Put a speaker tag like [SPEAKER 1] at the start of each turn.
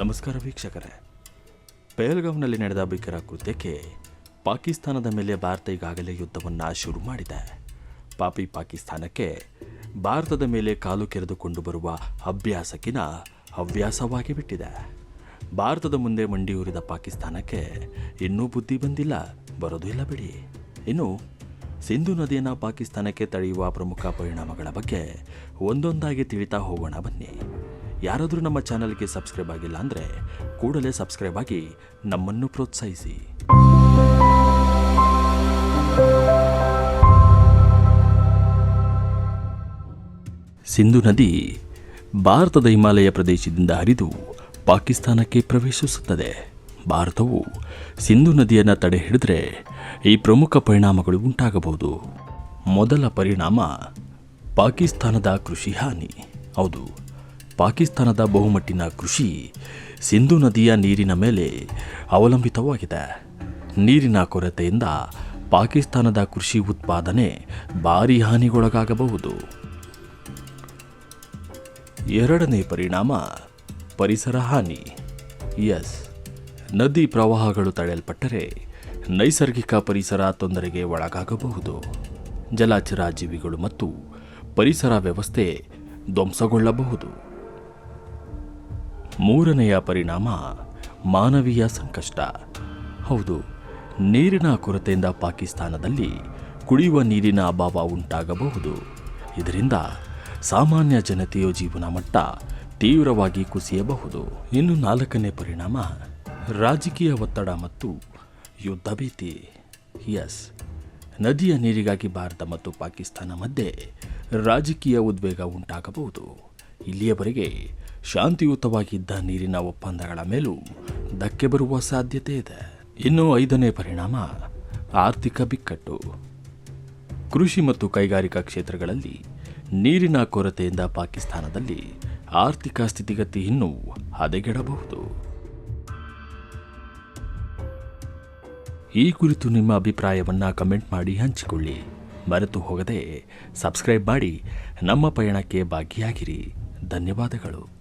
[SPEAKER 1] ನಮಸ್ಕಾರ ವೀಕ್ಷಕರೇ. ಪೇಲ್ಗಾಂವ್ನಲ್ಲಿ ನಡೆದ ಭೀಕರ ಕೃತ್ಯಕ್ಕೆ ಪಾಕಿಸ್ತಾನದ ಮೇಲೆ ಭಾರತ ಈಗಾಗಲೇ ಯುದ್ಧವನ್ನು ಶುರು ಮಾಡಿದೆ. ಪಾಪಿ ಪಾಕಿಸ್ತಾನಕ್ಕೆ ಭಾರತದ ಮೇಲೆ ಕಾಲು ಕೆರೆದುಕೊಂಡು ಬರುವ ಅಭ್ಯಾಸಕ್ಕಿನ ಹವ್ಯಾಸವಾಗಿ ಬಿಟ್ಟಿದೆ. ಭಾರತದ ಮುಂದೆ ಮಂಡಿಯೂರಿದ ಪಾಕಿಸ್ತಾನಕ್ಕೆ ಇನ್ನೂ ಬುದ್ಧಿ ಬಂದಿಲ್ಲ, ಬರೋದು ಇಲ್ಲ ಬಿಡಿ. ಇನ್ನು ಸಿಂಧು ನದಿಯನ್ನು ಪಾಕಿಸ್ತಾನಕ್ಕೆ ತಡೆಯುವ ಪ್ರಮುಖ ಪರಿಣಾಮಗಳ ಬಗ್ಗೆ ಒಂದೊಂದಾಗಿ ತಿಳಿತಾ ಹೋಗೋಣ ಬನ್ನಿ. ಯಾರಾದರೂ ನಮ್ಮ ಚಾನಲ್ಗೆ ಸಬ್ಸ್ಕ್ರೈಬ್ ಆಗಿಲ್ಲ ಅಂದರೆ ಕೂಡಲೇ ಸಬ್ಸ್ಕ್ರೈಬ್ ಆಗಿ ನಮ್ಮನ್ನು ಪ್ರೋತ್ಸಾಹಿಸಿ. ಸಿಂಧು ನದಿ ಭಾರತದ ಹಿಮಾಲಯ ಪ್ರದೇಶದಿಂದ ಹರಿದು ಪಾಕಿಸ್ತಾನಕ್ಕೆ ಪ್ರವೇಶಿಸುತ್ತದೆ. ಭಾರತವು ಸಿಂಧು ನದಿಯನ್ನು ತಡೆ ಹಿಡಿದ್ರೆ ಈ ಪ್ರಮುಖ ಪರಿಣಾಮಗಳು ಉಂಟಾಗಬಹುದು. ಮೊದಲ ಪರಿಣಾಮ ಪಾಕಿಸ್ತಾನದ ಕೃಷಿ ಹಾನಿ. ಹೌದು. ಪಾಕಿಸ್ತಾನದ ಬಹುಮಟ್ಟಿನ ಕೃಷಿ ಸಿಂಧು ನದಿಯ ನೀರಿನ ಮೇಲೆ ಅವಲಂಬಿತವಾಗಿದೆ. ನೀರಿನ ಕೊರತೆಯಿಂದ ಪಾಕಿಸ್ತಾನದ ಕೃಷಿ ಉತ್ಪಾದನೆ ಭಾರಿ ಹಾನಿಗೊಳಗಾಗಬಹುದು. ಎರಡನೇ ಪರಿಣಾಮ ಪರಿಸರ ಹಾನಿ. ಎಸ್. ನದಿ ಪ್ರವಾಹಗಳು ತಡೆಯಲ್ಪಟ್ಟರೆ ನೈಸರ್ಗಿಕ ಪರಿಸರ ತೊಂದರೆಗೆ ಒಳಗಾಗಬಹುದು. ಜಲಚರ ಜೀವಿಗಳು ಮತ್ತು ಪರಿಸರ ವ್ಯವಸ್ಥೆ ಧ್ವಂಸಗೊಳ್ಳಬಹುದು. ಮೂರನೆಯ ಪರಿಣಾಮ ಮಾನವೀಯ ಸಂಕಷ್ಟ. ಹೌದು, ನೀರಿನ ಕೊರತೆಯಿಂದ ಪಾಕಿಸ್ತಾನದಲ್ಲಿ ಕುಡಿಯುವ ನೀರಿನ ಅಭಾವ ಉಂಟಾಗಬಹುದು. ಇದರಿಂದ ಸಾಮಾನ್ಯ ಜನತೆಯ ಜೀವನ ಮಟ್ಟ ತೀವ್ರವಾಗಿ ಕುಸಿಯಬಹುದು. ಇನ್ನು ನಾಲ್ಕನೇ ಪರಿಣಾಮ, ರಾಜಕೀಯ ಒತ್ತಡ ಮತ್ತು ಯುದ್ಧ ಭೀತಿ. ಎಸ್ ನದಿಯ ನೀರಿಗಾಗಿ ಭಾರತ ಮತ್ತು ಪಾಕಿಸ್ತಾನ ಮಧ್ಯೆ ರಾಜಕೀಯ ಉದ್ವೇಗ ಉಂಟಾಗಬಹುದು. ಇಲ್ಲಿಯವರೆಗೆ ಶಾಂತಿಯುತವಾಗಿದ್ದ ನೀರಿನ ಒಪ್ಪಂದಗಳ ಮೇಲೂ ಧಕ್ಕೆ ಬರುವ ಸಾಧ್ಯತೆ ಇದೆ. ಇನ್ನು ಐದನೇ ಪರಿಣಾಮ ಆರ್ಥಿಕ ಬಿಕ್ಕಟ್ಟು. ಕೃಷಿ ಮತ್ತು ಕೈಗಾರಿಕಾ ಕ್ಷೇತ್ರಗಳಲ್ಲಿ ನೀರಿನ ಕೊರತೆಯಿಂದ ಪಾಕಿಸ್ತಾನದಲ್ಲಿ ಆರ್ಥಿಕ ಸ್ಥಿತಿಗತಿ ಇನ್ನೂ ಹದಗೆಡಬಹುದು. ಈ ಕುರಿತು ನಿಮ್ಮ ಅಭಿಪ್ರಾಯವನ್ನು ಕಮೆಂಟ್ ಮಾಡಿ ಹಂಚಿಕೊಳ್ಳಿ. ಮರೆತು ಹೋಗದೆ ಸಬ್ಸ್ಕ್ರೈಬ್ ಮಾಡಿ ನಮ್ಮ ಪಯಣಕ್ಕೆ ಭಾಗಿಯಾಗಿರಿ. ಧನ್ಯವಾದಗಳು.